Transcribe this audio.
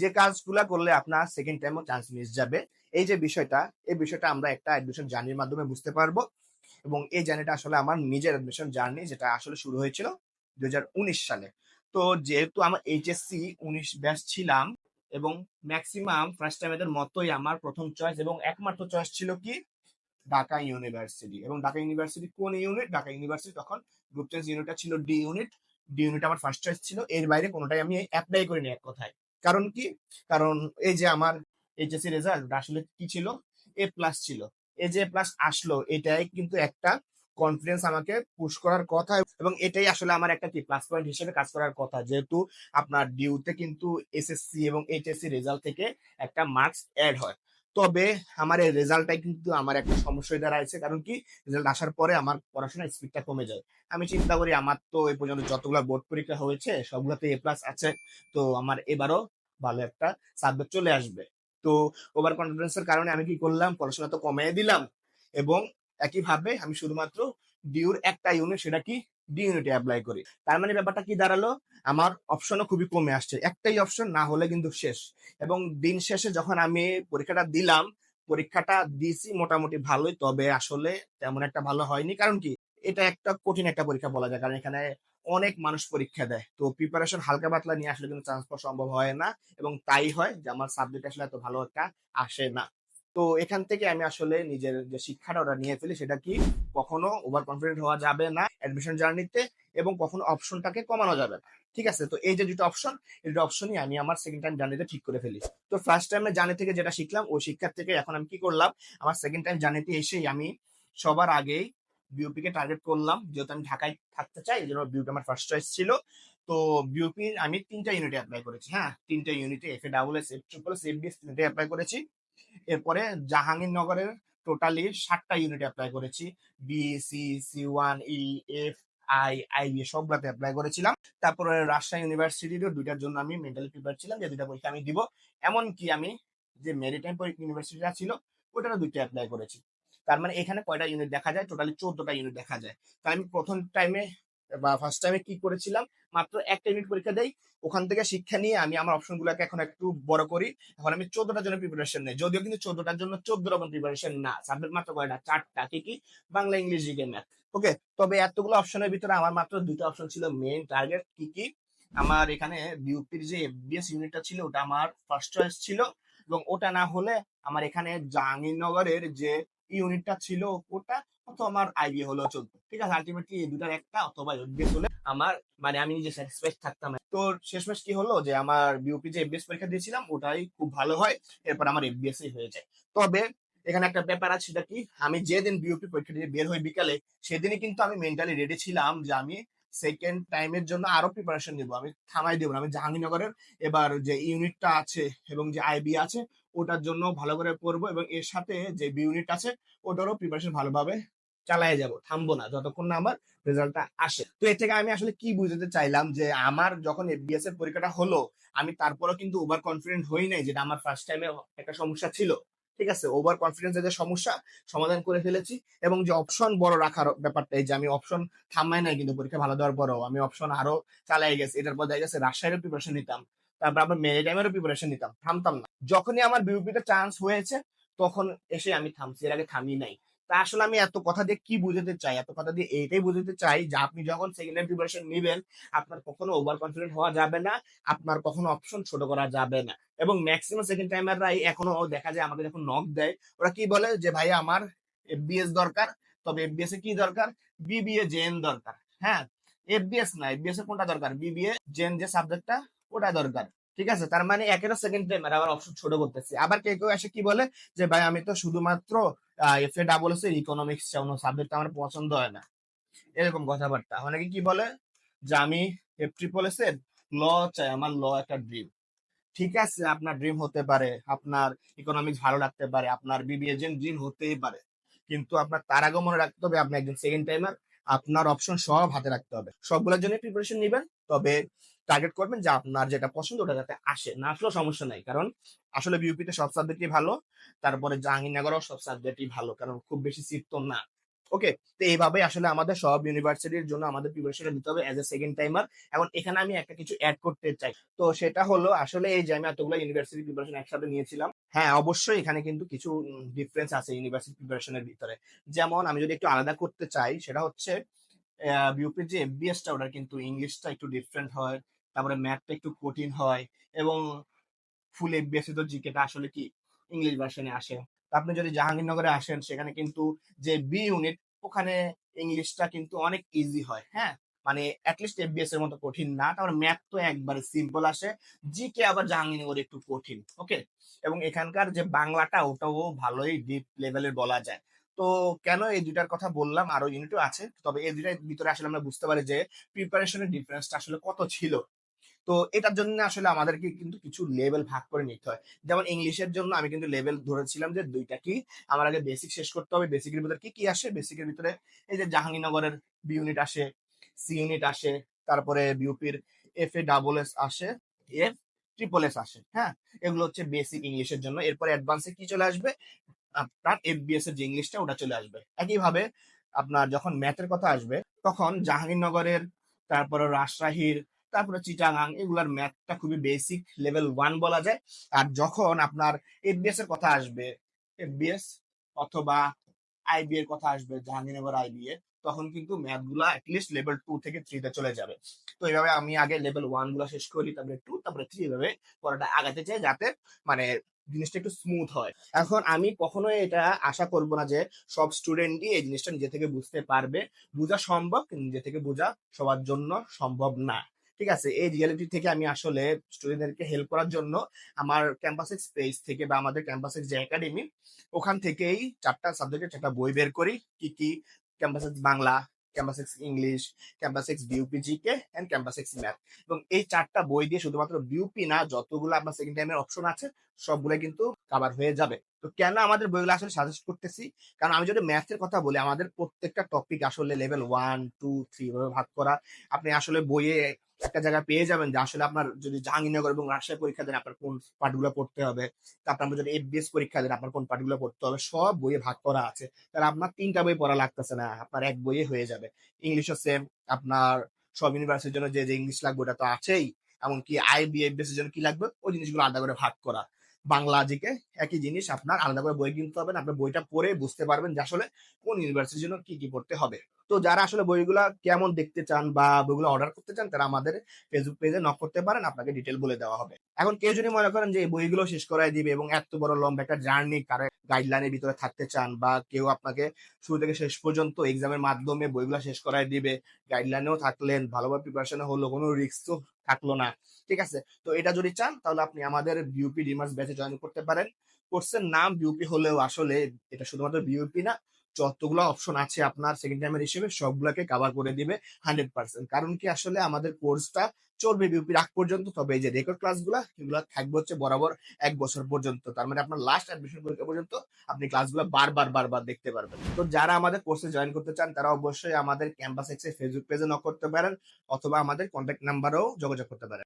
যে কাজগুলা করলে আপনার সেকেন্ড টাইমও চান্স মিস যাবে। এই যে বিষয়টা, এই বিষয়টা আমরা একটা অ্যাডমিশন জার্নির মাধ্যমে বুঝতে পারব। এবং এই জার্নিটা আসলে আমার নিজের অ্যাডমিশন জার্নি যেটা আসলে শুরু হয়েছিল দুই হাজার উনিশ সালে। তো যেহেতু আমার এইচএসসি উনিশ ব্যাচ ছিলাম এবং ম্যাক্সিমাম ফার্স্ট টাইমের মতোই আমার প্রথম চয়েস এবং একমাত্র চয়েস ছিল কি? ঢাকা ইউনিভার্সিটি এবং ঢাকা ইউনিভার্সিটি কোন ইউনিট ঢাকা ইউনিভার্সিটি তখন গ্রুপ চেঞ্জ ইউনিটটা ছিল ডি ইউনিট ডি ইউনিট আমার ফার্স্ট চয়েস ছিল। এর বাইরে কোনোটাই আমি অ্যাপ্লাই করিনি এক কথায়। কারণ কি? কারণ এই যে আমার এইচএসসি রেজাল্ট আসলে কি ছিল? এ প্লাস ছিল। এই যে প্লাস আসলো, এটাই কিন্তু একটা কনফিডেন্স আমাকে পুশ করার কথা এবং এটাই আসলে আমার একটা কি প্লাস পয়েন্ট হিসেবে কাজ করার কথা। যেহেতু আপনার ডিউতে কিন্তু এসএসসি এবং এইচএসসি রেজাল্ট থেকে একটা মার্কস অ্যাড হয়। তবে আমার এই রেজাল্টটাই কিন্তু আমার একটা সমস্যা দাঁড়াইছে। কারণ কি? রেজাল্ট আসার পরে আমার পড়াশোনার স্পিডটা কমে যায়। আমি চিন্তা করি আমার তো এই পর্যন্ত যতগুলো বোর্ড পরীক্ষা হয়েছে, সবগুলোতে এ প্লাস আছে। তো আমার এবারও ভালো একটা সাবজেক্ট চলে আসবে। তো ওভার কনফিডেন্সের কারণে আমি কি করলাম? পড়াশোনা তো কমিয়ে দিলাম। এবং একইভাবে আমি শুধুমাত্র ডিউর একটা ইউনিট সেটা কি? ডি ইউনিটে অ্যাপ্লাই করি। তার মানে ব্যাপারটা কি দাঁড়াল? আমার অপশনও খুবই কমে আসছে। একটাই অপশন না হলে কিন্তু শেষ। এবং দিন শেষে যখন আমি পরীক্ষাটা দিলাম, পরীক্ষাটা দিছি মোটামুটি ভালোই, তবে আসলে তেমন একটা ভালো হয়নি। কারণ কি? এটা একটা কঠিন একটা পরীক্ষা বলা যায়। কারণ এখানে অনেক মানুষ পরীক্ষা দেয়। তো প্রিপারেশন হালকা পাতলা নিয়ে আসলে কিন্তু চান্স পাওয়া সম্ভব হয় না। এবং তাই হয় যে আমার সাবজেক্ট আসলে এত ভালো একটা আসে না। তো এখান থেকে আমি আসলে নিজের যে শিক্ষাটা ওটা নিয়ে ফেলি, সেটা কি কখনো ওভার কনফিডেন্ট হওয়া যাবে না অ্যাডমিশন জার্নিতে এবং কখনো অপশনটাকে কমানো যাবে না। ঠিক আছে? তো এই যে দুটো অপশন এই দুটো অপশনই আমি আমার সেকেন্ড টাইম জার্নিতে ঠিক করে ফেলি। তো ফার্স্ট টাইমে জার্নি থেকে যেটা শিখলাম, ওই শিক্ষার থেকে এখন আমি কি করলাম, আমার সেকেন্ড টাইম জার্নিতে এসেই আমি সবার আগেই বিউপি কে টার্গেট করলাম। যেহেতু আমি ঢাকায় থাকতে চাই, এই জন্য বিউপি আমার ফার্স্ট চয়েস ছিল। তো বিউপি আমি তিনটা ইউনিটে অ্যাপ্লাই করেছি হ্যাঁ? তিনটা ইউনিটে F A double S F triple S F BS তিনটে অ্যাপ্লাই করেছি। এরপরে জাহাঙ্গীরনগরের টোটালি সাতটা ইউনিট অ্যাপ্লাই করেছি। B C C one E F I I B সবগুলাতে apply করেছিলাম। তারপরে রাজশাহী ইউনিভার্সিটিরও দুইটার জন্য আমি মেন্টালি প্রিপেয়ার ছিলাম যে দুইটা পরীক্ষা আমি দিব। এমনকি আমি যে মেরিটাইম ইউনিভার্সিটিটা ছিল ওটারও দুইটা অ্যাপ্লাই করেছি। তার মানে এখানে কয়টা ইউনিট দেখা যায়? টোটালি চোদ্দটা ইউনিট দেখা যায়। তাই আমি প্রথম টাইমে বা ফার্স্ট টাইমে কি করেছিলাম? মাত্র একটা ইউনিট পরীক্ষা দেই। ওখান থেকে শিক্ষা নিয়ে আমি আমার অপশন গুলাকে এখন একটু বড় করি। এখন আমি চোদ্দটার জন্য প্রিপারেশন নেই। যদিও কিন্তু চোদ্দটার জন্য চোদ্দ রকম প্রিপারেশন না। সাবজেক্ট মাত্র কয়টা? চারটা। কি কি? Bangla English GK math okay তবে এতগুলো অপশনের ভিতরে আমার মাত্র দুটো অপশন ছিল মেইন টার্গেট কি কি? আমার এখানে বিউপির যে এফবিএস ইউনিটটা ছিল, ওটা আমার ফার্স্ট চয়েস ছিল। এবং ওটা না হলে আমার এখানে জাহাঙ্গীরনগরের যে ইউনিটটা ছিল, ওটা আমার আইডিয়া হলো চলতো। ঠিক আছে আলটিমেটলি এই দুটার একটা অথবা এফবিএস হলে আমার মানে আমি নিজে স্যাটিসফাইড থাকতাম। তো শেষমেশ কি হলো যে আমার বিউপি যে এফবিএস পরীক্ষা দিয়েছিলাম, ওটাই খুব ভালো হয়, এরপর আমার এফবিএস হয়ে যায়। তবে এখানে একটা ব্যাপার আছে সেটা কি, আমি যেদিন বিউপি পরীক্ষা দিয়ে বের হই বিকালে, সেদিনই কিন্তু আমি মেন্টালি রেডি ছিলাম যে আমি সেকেন্ড টাইমের জন্য আরও প্রিপারেশন নিব। আমি থামাই দেবো আমি জাহাঙ্গীরনগরের এবার যে ইউনিটটা আছে এবং যে আইবি আছে, ওটার জন্য ভালো করে পড়ব এবং এর সাথে যে বি ইউনিট আছে, ওটারও প্রিপারেশন ভালোভাবে চালাই যাব, থামবো না, যতক্ষণ না আমার রেজাল্টটা আসে। তো এর থেকে আমি আসলে কি বুঝতে চাইলাম যে আমার যখন এফবিএস এর পরীক্ষাটা হলো, আমি তারপরেও কিন্তু ওভার কনফিডেন্ট হই নাই, যেটা আমার ফার্স্ট টাইমে একটা সমস্যা ছিল। ঠিক আছে? ওভার কনফিডেন্সের যে সমস্যা, সমাধান করে ফেলেছি এবং যে অপশন বড় রাখার ব্যাপারটা, এই যে আমি অপশন থামাই নাই কিন্তু পরীক্ষা ভালো দেওয়ার পরেও, আমি অপশন আরও চালাই গেছি। এটার পর দেখা গেছে রাজশাহীরও প্রিপারেশন নিতাম, তারপর আবার মেরিটাইমেরও প্রিপারেশন নিতাম, থামতাম না। যখনই আমার বিউপিতে চান্স হয়েছে, তখন এসে আমি থামছি, এর আগে থামি নাই। আসলে আমি এত কথা দিয়ে কি বুঝাতে চাই? এত কথা দিয়ে এইটাই বুঝাতে চাই যে আপনি যখন সেকেন্ড ইয়ার প্রিপারেশন নেবেন, আপনার কখনো ওভার কনফিডেন্ট হওয়া যাবে না, আপনার কখনো অপশন ছোট করা যাবে না। এবং ম্যাক্সিমাম সেকেন্ড টাইমাররাই এখনও দেখা যায় আমাকে যখন নক দেয়, ওরা কি বলে যে, ভাই, আমার এফবিএস দরকার, তবে এফবিএস এ কি দরকার? বিবিএ জেন দরকার। হ্যাঁ এফবিএস না এফবিএস এ কোনটা দরকার? বিবিএ জেন যে সাবজেক্টটা ওটা দরকার। ঠিক আছে? তার মানে একেরও সেকেন্ড টাইম আবার অপশন ছোট করতেছি। আবার কেউ কেউ এসে কি বলে যে, ভাই, আমি তো শুধুমাত্র F A double S economics চাই অন্য সাবজেক্ট আমার পছন্দ হয় না। এরকম কথাবার্তা। অনেকে কি বলে? যে আমি এফ ট্রিপল এস এর ল চাই, আমার ল একটা ড্রিম ঠিক আছে, আপনার ড্রিম হতে পারে, আপনার ইকোনমিক্স ভালো লাগতে পারে, আপনার বিবিএ ড্রিম হতেই পারে। কিন্তু আপনার তার আগে মনে রাখতে হবে, আপনি একজন সেকেন্ড টাইমার আপনার অপশন সব হাতে রাখতে হবে। সবগুলোর জন্য প্রিপারেশন নেবেন, তবে টার্গেট করবেন যে আপনার যেটা পছন্দ ওটা যাতে আসে। না আসলেও সমস্যা নাই, কারণ আসলে বিউপিতে সব সাবজেক্টই ভালো, তারপরে জাহাঙ্গীরনগরও সব সাবজেক্টই ভালো, কারণ খুব বেশি সিট তো না। ওকে তো এইভাবে আসলে আমাদের সব ইউনিভার্সিটির জন্য আমাদের প্রিপারেশনটা নিতে হবে অ্যাজ এ সেকেন্ড টাইমার এখন এখানে আমি একটা কিছু অ্যাড করতে চাই। তো সেটা হলো, আসলে এই যে আমি এতগুলো ইউনিভার্সিটি প্রিপারেশন একসাথে নিয়েছিলাম হ্যাঁ অবশ্যই এখানে কিন্তু কিছু ডিফারেন্স আছে ইউনিভার্সিটি প্রিপারেশনের ভিতরে। যেমন আমি যদি একটু আলাদা করতে চাই, সেটা হচ্ছে বিউপির যে এফবিএসটা ওটা কিন্তু ইংলিশটা একটু ডিফারেন্ট হয়। তারপরে ম্যাথটা একটু কঠিন হয় এবং ফুল এফবিএস তো জিকেটা আসলে কি ইংলিশ ভার্সনে আসে। আপনি যদি জাহাঙ্গীরনগরে আসেন, সেখানে কিন্তু যে বি ইউনিট ওখানে ইংলিশটা কিন্তু অনেক ইজি হয় হ্যাঁ? মানে অ্যাটলিস্ট এফবিএস এর মতো কঠিন না। তারপরে ম্যাথ তো একবারে সিম্পল আসে জি কে আবার জাহাঙ্গীরনগরে একটু কঠিন ওকে এবং এখানকার যে বাংলাটা, ওটাও ভালোই ডিপ লেভেলের বলা যায়। তো কেন এই দুইটার কথা বললাম? আরও ইউনিটও আছে। তবে এই দুইটার ভিতরে আসলে আমরা বুঝতে পারি যে প্রিপারেশনের ডিফারেন্সটা আসলে কত ছিল। তো এটার জন্য আসলে আমাদেরকে কিন্তু কিছু লেভেল ভাগ করে নিতে হয়। যেমন ইংলিশের জন্য আমি কিন্তু লেভেল ধরেছিলাম যে দুইটা কি, আমার আগে বেসিক শেষ করতে হবে বেসিকের ভিতরে কি কি আসে? বেসিকের ভিতরে এই যে জাহাঙ্গীরনগরের বি ইউনিট আসে সি ইউনিট আসে, তারপরে বিউপির এফ এ ডাবল এস আসে এফ ট্রিপল এস আসে হ্যাঁ? এগুলো হচ্ছে বেসিক ইংলিশের জন্য। এরপরে অ্যাডভান্সে কি চলে আসবে? আপনার এফবিএস এর যে ইংলিশটা ওটা চলে আসবে। একইভাবে আপনার যখন ম্যাথের কথা আসবে, তখন জাহাঙ্গীরনগরের, তারপরে রাজশাহীর তারপরে চিটাগাং এগুলার ম্যাথটা খুবই বেসিক লেভেল ওয়ান বলা যায়। আর যখন আপনার এফবিএস এর কথা আসবে এফবিএস অথবা আইবি এর কথা আসবে জাহাঙ্গীরনগর আইবি এর, তখন কিন্তু ম্যাথগুলা অ্যাটলিস্ট লেভেল টু থেকে থ্রিতে চলে যাবে। তো এইভাবে আমি আগে লেভেল ওয়ানগুলা শেষ করি, তারপরে টু তারপরে থ্রি এভাবে পড়াটা আগাতে চাই যাতে মানে জিনিসটা একটু স্মুথ হয়। এখন আমি কখনোই এটা আশা করব না যে সব স্টুডেন্টই এই জিনিসটা নিজে থেকে বুঝতে পারবে। বোঝা সম্ভব, কিন্তু নিজে থেকে বোঝা সবার জন্য সম্ভব না। ঠিক আছে, এই রিয়ালিটি থেকে আমি আসলে স্টুডেন্টদেরকে হেল্প করার জন্য আমার ক্যাম্পাসের স্পেস থেকে বা আমাদের ক্যাম্পাসের যে একাডেমি ওখান থেকেই চারটা সাবজেক্টের চারটা বই বের করি। কি কি? Campus Bangla campus X English campus X BUP GK and campus X math এবং এই চারটা বই দিয়ে শুধুমাত্র বিউপি না, যতগুলো আপনার সেকেন্ড টাইমের অপশন আছে সবগুলো কিন্তু কাভার হয়ে যাবে। তো কেন আমাদের বইগুলো আসলে সাজেস্ট করতেছি? কারণ আমি যদি ম্যাথের কথা বলি, আমাদের প্রত্যেকটা টপিক আসলে লেভেল ওয়ান টু থ্রি ভাবে ভাগ করা। আপনি আসলে বইয়ে একটা জায়গায় পেয়ে যাবেন যে আসলে আপনার যদি জাহাঙ্গীরনগর এবং রাজশাহী পরীক্ষা দেন আপনার কোন পার্টগুলো পড়তে হবে, তারপর আপনার যদি এফবিএস পরীক্ষা দেন আপনার কোন পার্টগুলো পড়তে হবে, সব বইয়ে ভাগ করা আছে। তাহলে আপনার তিনটা বই পড়া লাগতেছে না, আপনার এক বইয়ে হয়ে যাবে। ইংলিশও সেম আপনার সব ইউনিভার্সিটির জন্য যে যে ইংলিশ লাগবে ওটা তো আছেই, এমনকি আইবি এফবিএস এর জন্য কি লাগবে? ওই জিনিসগুলো আলাদা করে ভাগ করা। বাংলা জিকে একই জিনিস, আপনার আলাদা করে বই কিনতে হবে না আপনার বইটা পড়ে বুঝতে পারবেন যে আসলে কোন ইউনিভার্সিটির জন্য কি কি পড়তে হবে। তো যারা আসলে বইগুলা কেমন দেখতে চান বা বইগুলো অর্ডার করতে চান, তারা আমাদের ফেসবুক পেজে নক করতে পারেন, আপনাকে ডিটেল বলে দেওয়া হবে। এখন কেউ যদি মনে করেন যে এই বইগুলো শেষ করাই দিবে এবং এত বড় লম্বা একটা জার্নি কারে গাইডলাইনের ভিতরে থাকতে চান বা কেউ আপনাকে শুরু থেকে শেষ পর্যন্ত এক্সামের মাধ্যমে বইগুলো শেষ করাই দিবে গাইডলাইনেও থাকলেন, ভালোভাবে প্রিপারেশন হলো, কোনো রিস্ক তো থাকল না, ঠিক আছে? তো এটা যদি চান, তাহলে আপনি আমাদের বিউপি ডিমার্স ব্যাচে জয়েন করতে পারেন। কোর্সের নাম বিউপি হলেও আসলে এটা শুধুমাত্র বিউপি না যতগুলো অপশন আছে আপনার সেকেন্ড টাইমের হিসেবে সবগুলোকে কভার করে দিবে হান্ড্রেড পার্সেন্ট কারণ কি আসলে আমাদের কোর্সটা চলবে বিউপির আগ পর্যন্ত, তবে এই যে রেকর্ড ক্লাসগুলো এগুলো থাকবে হচ্ছে বরাবর এক বছর পর্যন্ত। তার মানে আপনার লাস্ট অ্যাডমিশন পরীক্ষা পর্যন্ত আপনি ক্লাসগুলো বারবার বারবার দেখতে পারবেন। তো যারা আমাদের কোর্সে জয়েন করতে চান, তারা অবশ্যই আমাদের ক্যাম্পাস এক্সে ফেসবুক পেজে নক করতে পারেন, অথবা আমাদের কন্ট্যাক্ট নাম্বারেও যোগাযোগ করতে পারেন।